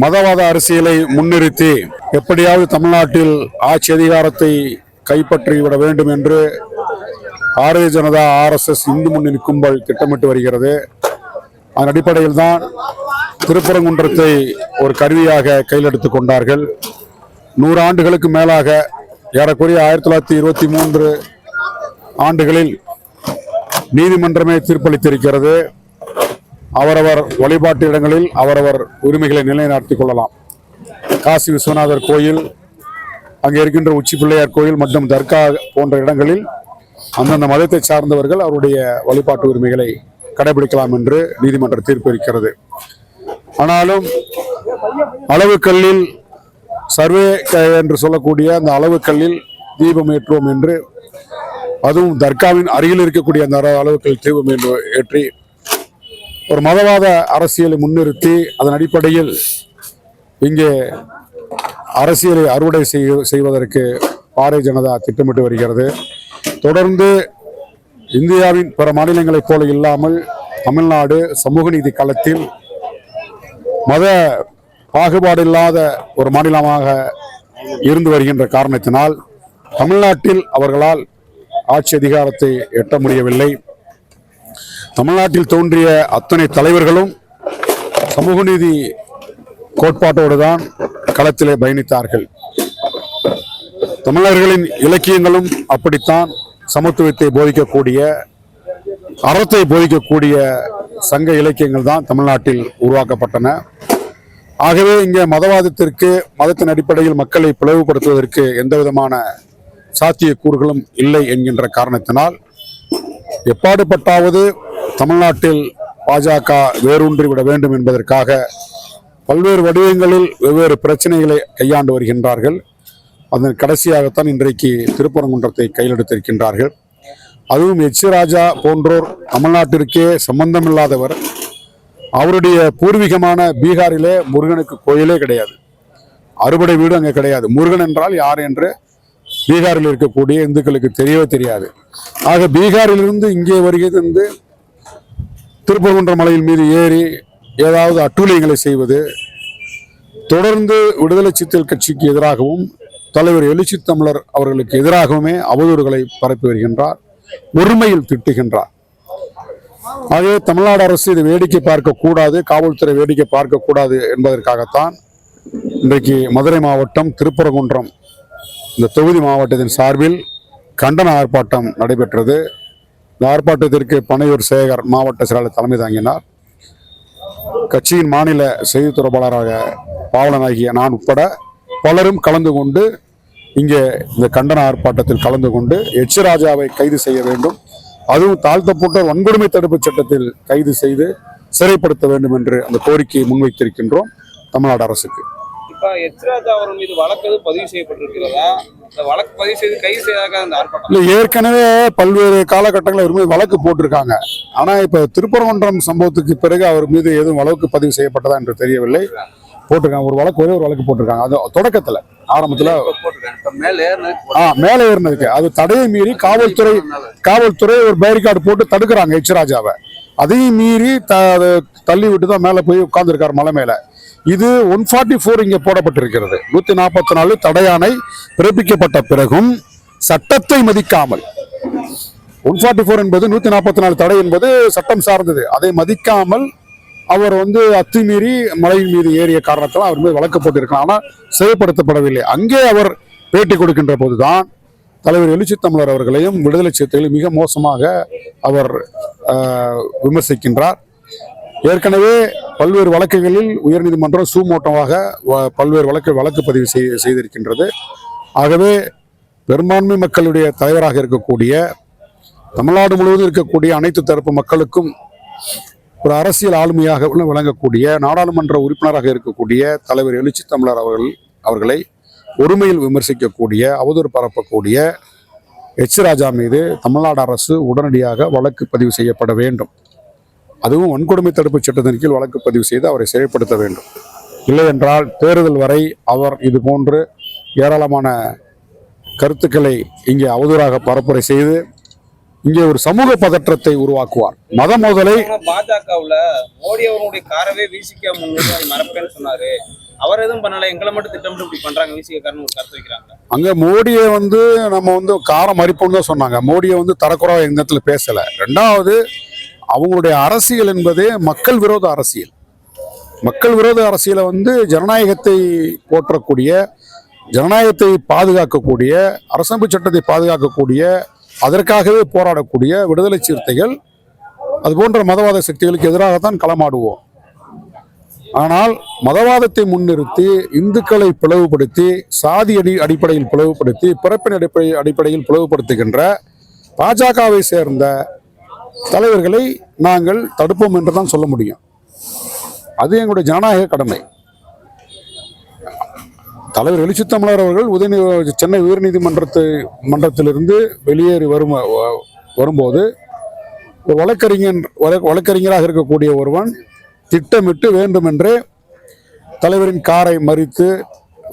மதவாத அரசியலை முன்னிறுத்தி எப்படியாவது தமிழ்நாட்டில் ஆட்சி அதிகாரத்தை கைப்பற்றி விட வேண்டும் என்று பாரதிய ஜனதா ஆர்எஸ்எஸ் இந்து முன்னணி கும்பல் திட்டமிட்டு வருகிறது. அதன் அடிப்படையில் தான் திருப்பரங்குன்றத்தை ஒரு கருவியாக கையில் எடுத்து கொண்டார்கள். நூறு ஆண்டுகளுக்கு மேலாக ஏறக்குறைய ஆயிரத்தி தொள்ளாயிரத்தி இருபத்தி மூன்று ஆண்டுகளில் நீதிமன்றமே தீர்ப்பளித்திருக்கிறது. அவரவர் வழிபாட்டு இடங்களில் அவரவர் உரிமைகளை நிலைநாட்டிக் கொள்ளலாம். காசி விஸ்வநாதர் கோயில் அங்கே இருக்கின்ற உச்சி பிள்ளையார் கோயில் மற்றும் தர்கா போன்ற இடங்களில் அந்தந்த மதத்தை சார்ந்தவர்கள் அவருடைய வழிபாட்டு உரிமைகளை கடைபிடிக்கலாம் என்று நீதிமன்ற தீர்ப்பு இருக்கிறது. ஆனாலும் அளவுக்கல்லில் சர்வே க- என்று சொல்லக்கூடிய அந்த அளவுக்கல்லில் தீபம் ஏற்றுவோம் என்று அதுவும் தர்காவின் அருகில் இருக்கக்கூடிய அந்த அளவுக்கல் தீபம் என்று ஏற்றி ஒரு மதவாத அரசியலை முன்னிறுத்தி அதன் அடிப்படையில் இங்கே அரசியலை அறுவடை செய்வதற்கு பாரதிய ஜனதா திட்டமிட்டு வருகிறது. தொடர்ந்து இந்தியாவின் பிற மாநிலங்களைப் போல இல்லாமல் தமிழ்நாடு சமூக நீதி களத்தில் மத பாகுபாடு இல்லாத ஒரு மாநிலமாக இருந்து வருகின்ற காரணத்தினால் தமிழ்நாட்டில் அவர்களால் ஆட்சி அதிகாரத்தை எட்ட முடியவில்லை. தமிழ்நாட்டில் தோன்றிய அத்தனை தலைவர்களும் சமூக நீதி கோட்பாட்டோடு தான் களத்திலே பயணித்தார்கள். தமிழர்களின் இலக்கியங்களும் அப்படித்தான் சமத்துவத்தை போதிக்கக்கூடிய அறத்தை போதிக்கக்கூடிய சங்க இலக்கியங்கள் தான் தமிழ்நாட்டில் உருவாக்கப்பட்டன. ஆகவே இங்கே மதவாதத்திற்கு மதத்தின் அடிப்படையில் மக்களை பிளவுபடுத்துவதற்கு எந்த விதமான சாத்தியக்கூறுகளும் இல்லை என்கின்ற காரணத்தினால் எப்பாடுபட்டாவது தமிழ்நாட்டில் பாஜக வேரூன்றி விட வேண்டும் என்பதற்காக பல்வேறு வடிவங்களில் வெவ்வேறு பிரச்சனைகளை கையாண்டு வருகின்றார்கள். அதன் கடைசியாகத்தான் இன்றைக்கு திருப்பரங்குன்றத்தை கையில் எடுத்திருக்கின்றார்கள் அதுவும் எச். ராஜா போன்றோர் தமிழ்நாட்டிற்கே சம்பந்தமில்லாதவர். அவருடைய பூர்வீகமான பீகாரிலே முருகனுக்கு கோயிலே கிடையாது. அறுபடை வீடு அங்கே கிடையாது. முருகன் என்றால் யார் என்று பீகாரில் இருக்கக்கூடிய இந்துக்களுக்கு தெரியவே தெரியாது. ஆக பீகாரிலிருந்து இங்கே வருகிறது வந்து திருப்பரங்குன்ற மலையின் மீது ஏறி ஏதாவது அட்டூழியங்களை செய்வது தொடர்ந்து விடுதலை சித்தல் கட்சிக்கு எதிராகவும் தலைவர் எழுச்சி தமிழர் அவர்களுக்கு எதிராகவுமே அவதூறுகளை பரப்பி வருகின்றார் ஒருமையில் திட்டுகின்றார். ஆகவே தமிழ்நாடு அரசு இதை வேடிக்கை பார்க்கக்கூடாது காவல்துறை வேடிக்கை பார்க்கக்கூடாது என்பதற்காகத்தான் இன்றைக்கு மதுரை மாவட்டம் திருப்பரங்குன்றம் இந்த தொகுதி மாவட்டத்தின் சார்பில் கண்டன ஆர்ப்பாட்டம் நடைபெற்றது. இந்த ஆர்ப்பாட்டத்திற்கு பனையூர் சேகர் மாவட்ட செயலாளர் தலைமை தாங்கினார். கட்சியின் மாநில செய்தி தொடர்பாளராக பாவலனாகிய நான் உட்பட பலரும் கலந்து கொண்டு இங்கே இந்த கண்டன ஆர்ப்பாட்டத்தில் கலந்து கொண்டு எச் ராஜாவை கைது செய்ய வேண்டும். அதுவும் தாழ்த்தப்பட்ட வன்கொடுமை தடுப்பு சட்டத்தில் கைது செய்து சிறைப்படுத்த வேண்டும் என்று அந்த கோரிக்கையை முன்வைத்திருக்கின்றோம் தமிழ்நாடு அரசுக்கு. இப்போ எச் ராஜா அவர்கள் மீது வழக்கு பதிவு செய்யப்பட்டிருக்கிறதா? வழக்கு பதிவு செய்து கைது செய்தாக அந்த ஆர்ப்பாட்டம். இல்லை ஏற்கனவே பல்வேறு காலகட்டங்களில் அவர் மீது வழக்கு போட்டிருக்காங்க. ஆனால் இப்போ திருப்பரங்குன்றம் சம்பவத்துக்கு பிறகு அவர் மீது எதுவும் வழக்கு பதிவு செய்யப்பட்டதா என்று தெரியவில்லை. போட்டிருக்காங்க. ஒரு வழக்கு ஒரே ஒரு வழக்கு போட்டிருக்காங்க. அது தொடக்கத்தில் ஆரம்பத்தில் ஆ மேலே ஏறினதுக்கு. அது தடையை மீறி காவல்துறை காவல்துறை ஒரு பேரிகார்டு போட்டு தடுக்கிறாங்க எச் ராஜாவை. அதையும் மீறி த தள்ளி விட்டு தான் மேலே போய் உட்கார்ந்துருக்காரு மலை மேலே. இது ஒன் ஃபார்ட்டி ஃபோர் இங்கே போடப்பட்டிருக்கிறது. நூற்றி நாற்பத்தி நாலு தடையானை பிறப்பிக்கப்பட்ட பிறகும் சட்டத்தை மதிக்காமல். ஒன் ஃபார்ட்டி ஃபோர் என்பது நூற்றி நாற்பத்தி நாலு தடை என்பது சட்டம் சார்ந்தது. அதை மதிக்காமல் அவர் வந்து அத்துமீறி மலையின் மீது ஏறிய காரணத்தால் அவர் மீது வழக்கு போட்டிருக்கலாம் ஆனால் செயல்படுத்தப்படவில்லை. அங்கே அவர் பேட்டி கொடுக்கின்ற போதுதான் தலைவர் எழுச்சி தமிழர் அவர்களையும் விடுதலை சிறுத்தைகளையும் மிக மோசமாக அவர் விமர்சிக்கின்றார். ஏற்கனவே பல்வேறு வழக்குகளில் உயர்நீதிமன்றம் சூமோட்டமாக வ- பல்வேறு வழக்கு வழக்கு பதிவு செய்திருக்கின்றது. ஆகவே பெரும்பான்மை மக்களுடைய தலைவராக இருக்கக்கூடிய தமிழ்நாடு முழுவதும் இருக்கக்கூடிய அனைத்து தரப்பு மக்களுக்கும் ஒரு அரசியல் ஆளுமையாக விளங்கக்கூடிய நாடாளுமன்ற உறுப்பினராக இருக்கக்கூடிய தலைவர் எழுச்சி தமிழர் அவர்கள் அவர்களை ஒருமையில் விமர்சிக்கக்கூடிய அவதூறு பரப்பக்கூடிய எச் ராஜா மீது தமிழ்நாடு அரசு உடனடியாக வழக்கு பதிவு செய்யப்பட வேண்டும். அதுவும் வன்கொடுமை தடுப்பு சட்டத்தின் கீழ் வழக்கு பதிவு செய்து அவரை சிறைப்படுத்த வேண்டும். இல்லை என்றால் தேர்தல் வரை அவர் இது போன்று ஏராளமான கருத்துக்களை இங்கே அவதூறாக பரப்புரை செய்து இங்கே ஒரு சமூக பதற்றத்தை உருவாக்குவார். மத மோதலை பாஜகவுல மோடி அவர்களுடைய காரவே வீசிக்க மறப்பேன்னு சொன்னாரு. அவர் எதுவும் பண்ணல. எங்களை மட்டும் திட்டமிட்டு இப்படி பண்றாங்க. விசிகாரன்னு ஒரு கருத்து வைக்கிறாங்க. அங்க மோடியை வந்து நம்ம வந்து காரம் மறிப்போம்னு தான் சொன்னாங்க. மோடியை வந்து தரக்குறவா எந்த இடத்துல பேசல. ரெண்டாவது அவங்களுடைய அரசியல் என்பது மக்கள் விரோத அரசியல். மக்கள் விரோத அரசியலை வந்து ஜனநாயகத்தை போற்றக்கூடிய ஜனநாயகத்தை பாதுகாக்கக்கூடிய அரசமைப்பு சட்டத்தை பாதுகாக்கக்கூடிய அதற்காகவே போராடக்கூடிய விடுதலை சிறுத்தைகள் அது போன்ற மதவாத சக்திகளுக்கு எதிராகத்தான் களமாடுவோம். ஆனால் மதவாதத்தை முன்னிறுத்தி இந்துக்களை பிளவுபடுத்தி சாதி அடி அடிப்படையில் பிளவுபடுத்தி பிறப்பின் அடிப்படை அடிப்படையில் பிளவுபடுத்துகின்ற பாஜகவை சேர்ந்த தலைவர்களை நாங்கள் தடுப்போம் என்று தான் சொல்ல முடியும். அது எங்களுடைய ஜனநாயக கடமை. தலைவர் எழுச்சி அவர்கள் உதயநீ சென்னை உயர்நீதிமன்றத்து மன்றத்திலிருந்து வெளியேறி வரும் வரும்போது ஒரு வழக்கறிஞர் வழக்கறிஞராக இருக்கக்கூடிய ஒருவன் திட்டமிட்டு வேண்டுமென்றே தலைவரின் காரை மறித்து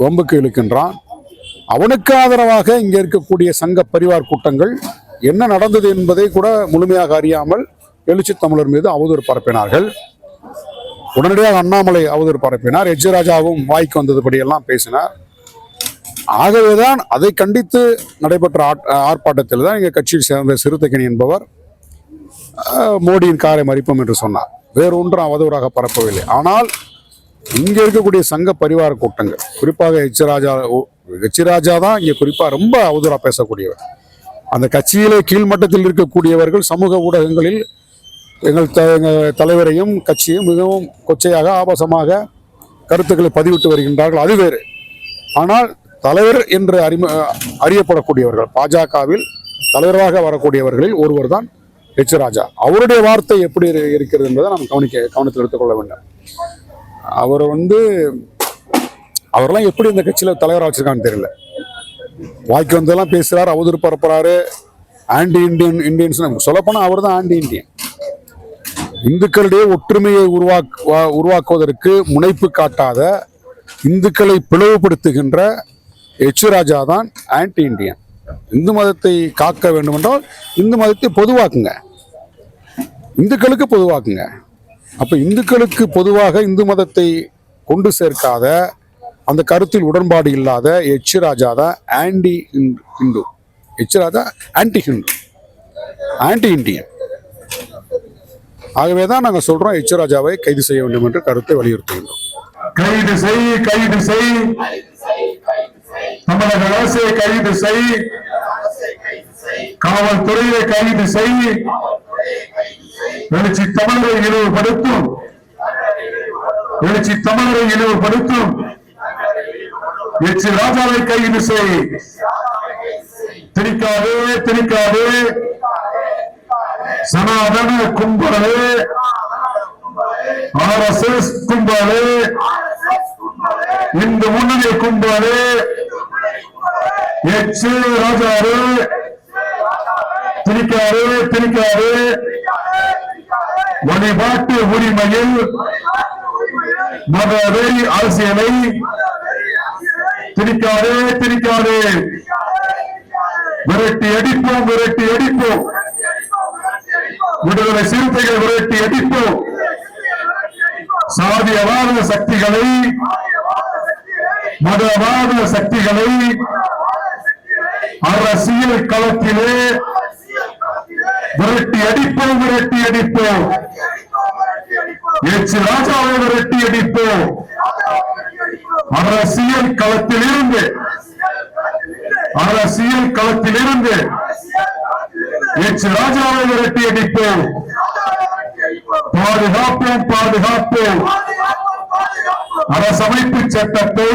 வம்புக்கு இழுக்கின்றான். அவனுக்கு ஆதரவாக இங்கே இருக்கக்கூடிய சங்க பரிவார் கூட்டங்கள் என்ன நடந்தது என்பதை கூட முழுமையாக அறியாமல் எழுச்சி தமிழர் மீது அவதூறு பரப்பினார்கள். உடனடியாக அண்ணாமலை அவதூறு பரப்பினார். எஜ்ஜராஜாவும் வாய்க்கு வாய்க்கு வந்ததுபடியெல்லாம் பேசினார். ஆகவேதான் அதை கண்டித்து நடைபெற்ற ஆட்- ஆர்ப்பாட்டத்தில் தான் எங்கள் கட்சியை சேர்ந்த சிறுத்தைக்கணி என்பவர் மோடியின் காரை மறிப்போம் என்று சொன்னார். வேறு ஒன்றும் அவதூறாக பரப்பவில்லை. ஆனால் இங்கே இருக்கக்கூடிய சங்க பரிவார கூட்டங்கள் குறிப்பாக எச். ராஜா எச். ராஜா தான் இங்கே குறிப்பாக ரொம்ப அவதூறாக பேசக்கூடியவர். அந்த கட்சியிலே கீழ்மட்டத்தில் இருக்கக்கூடியவர்கள் சமூக ஊடகங்களில் எங்கள் த எங்கள் தலைவரையும் கட்சியும் மிகவும் கொச்சையாக ஆபாசமாக கருத்துக்களை பதிவிட்டு வருகின்றார்கள். அது வேறு. ஆனால் தலைவர் என்று அறிம அறியப்படக்கூடியவர்கள் பாஜகவில் தலைவராக வரக்கூடியவர்களில் ஒருவர் தான் எச் ராஜா. அவருடைய வார்த்தை எப்படி இருக்கிறது என்பதை நாம் கவனிக்க கவனத்தில் எடுத்துக்கொள்ள வேண்டும். அவர் வந்து அவரெல்லாம் எப்படி இந்த கட்சியில் தலைவராக வச்சுருக்கான்னு தெரியல. வாய்க்கு வந்தெல்லாம் பேசுகிறார் அவதூறு பரப்புறாரு. ஆன்டி இந்தியன் இந்தியன்ஸ் சொல்லப்போனால் அவர் தான் ஆன்டி இந்தியன் இந்துக்களிடையே ஒற்றுமையை உருவாக் வா- உருவாக்குவதற்கு முனைப்பு காட்டாத இந்துக்களை பிளவுபடுத்துகின்ற எச் ராஜா தான் ஆன்டி இந்தியன் இந்து மதத்தை காக்க வேண்டுமென்றால் இந்து மதத்தை பொதுவாக்குங்க. இந்துக்களுக்கு பொதுவாக்குங்க. அப்போ இந்துக்களுக்கு பொதுவாக இந்து மதத்தை கொண்டு சேர்க்காத அந்த கருத்தில் உடன்பாடு இல்லாத எச் ராஜா தான் anti Hindu H Raja anti Hindu anti Indian. ஆகவே தான் நாங்கள் சொல்றோம் எச் ராஜாவை கைது செய்ய வேண்டும் என்று கருத்தை வலியுறுத்துகின்றோம். கைது செய் கைது செய். தமிழக அரசை கைது செய். காவல்துறையை கைது செய். எழுச்சி தமிழரை இழிவுபடுத்தும். எழுச்சி தமிழரை இழிவுபடுத்தும். எச்சு ராஜாவை கைது செய் திணிக்காதே திணிக்காதே. சனாதன கும்பலே. ஆர் எஸ் எஸ் கும்பலே. இந்த முன்னணி கும்பலே. எச்சு ராஜாரு திணிக்காரு திணிக்காரு வழிபாட்டு உரிமையில் மதவெறி அரசியலை திரிக்காதே திரிக்காதே விரட்டி அடிப்போம் விரட்டி அடிப்போம். விடுதலை சிறுத்தைகள் விரட்டி அடிப்போம். சாதியவாத சக்திகளை மதவாத சக்திகளை அரசியல் களத்திலே விரட்டி அடிப்போம் விரட்டி அடிப்போம். எச்சு ராஜாவை விரட்டி அடிப்போம். அரசியல் களத்திலிருந்து அரசியல் களத்திலிருந்து எச் ராஜாவை விரட்டி அடிப்போம் பாதுகாப்போம் பாதுகாப்போம். அரசமைப்பு சட்டத்தை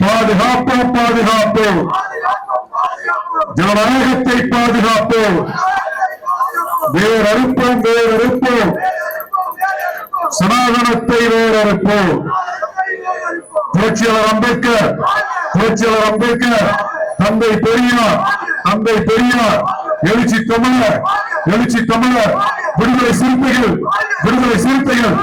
பாதுகாப்போம் பாதுகாப்போம். ஜனநாயகத்தை பாதுகாப்போம். வேறறுப்போம் வேறறுப்போம். சனாதனத்தை வேறறுப்போம். புரட்சியாளர் அம்பேத்கர் புரட்சியாளர் அம்பேத்கர் தந்தை பெரியார் தந்தை பெரியார் எழுச்சி தமிழர் எழுச்சி தமிழர் விடுதலை சிறுத்தைகள் விடுதலை சிறுத்தைகள்